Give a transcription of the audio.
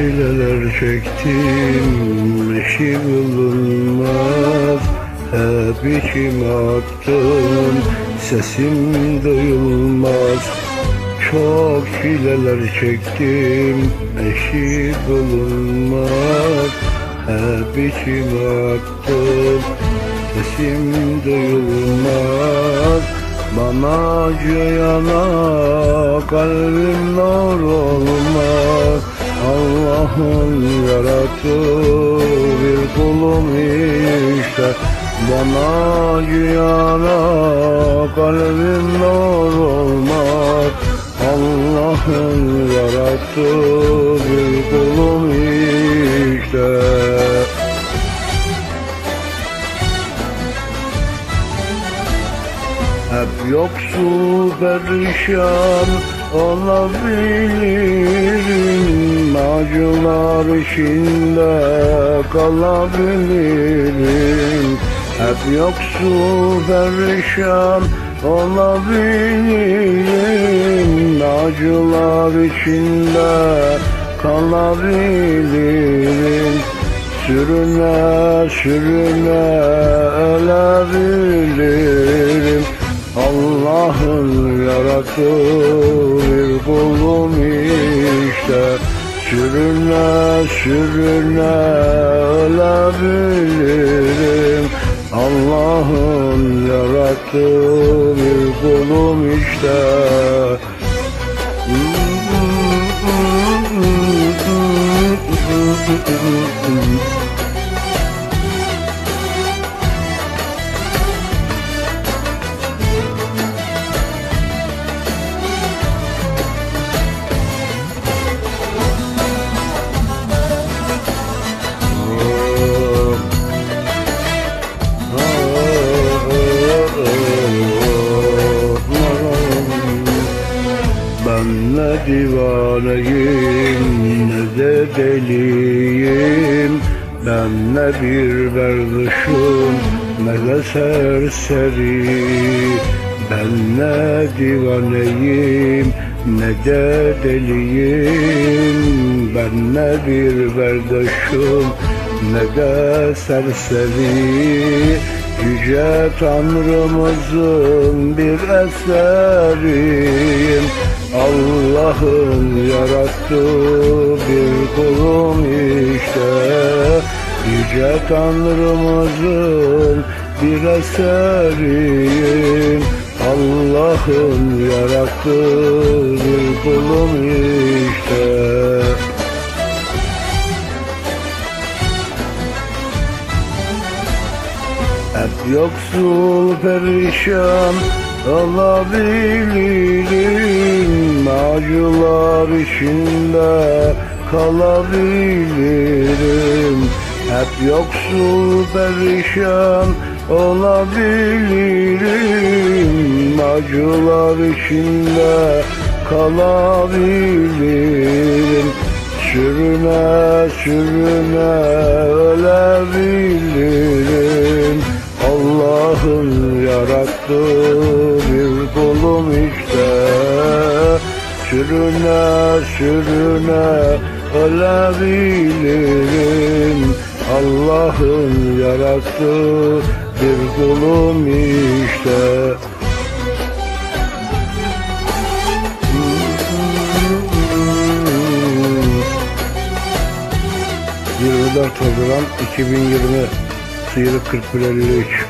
çileler çektim eşi bulunmaz. Hep içime attım sesim duyulmaz. Çok çileler çektim eşi bulunmaz. Hep içime attım sesim duyulmaz. Bana acıyana kalbim nur olmaz Allah'ın yarattığı bir kulum işte. Bana acıyana kalbim nur olmaz. Allah'ın yarattığı bir kulum işte. Hep yoksul perişan olabilirim Acılar içinde kalabilirim. Hep yoksul perişan olabilirim. Acılar içinde kalabilirim. Sürüne sürüne ölebilirim Allah'ın yarattığı kulum işte. Sürüne sürüne ölebilirim. Allah'ın yarattığı bir kulum işte divaneyim ne de deliyim. Ben ne bir berduşum ne de serseri. Ben ne divaneyim ne de deliyim. Ben ne bir berduşum ne de serseri Yüce Tanrımızın bir eseriyim. Allah'ın yarattığı bir kulum işte. Yüce Tanrımızın bir eseriyim. Allah'ın yarattığı bir kulum işte yoksul perişan olabilirim. Acılar içinde kalabilirim. Hep yoksul perişan olabilirim. Acılar içinde kalabilirim. Sürüne sürüne ölebilirim Allah'ın yarattığı bir kulum işte. Sürüne sürüne ölebilirim. Allah'ın yarattığı bir kulum işte. Yılda Haziran 2020 Sıyırık 4153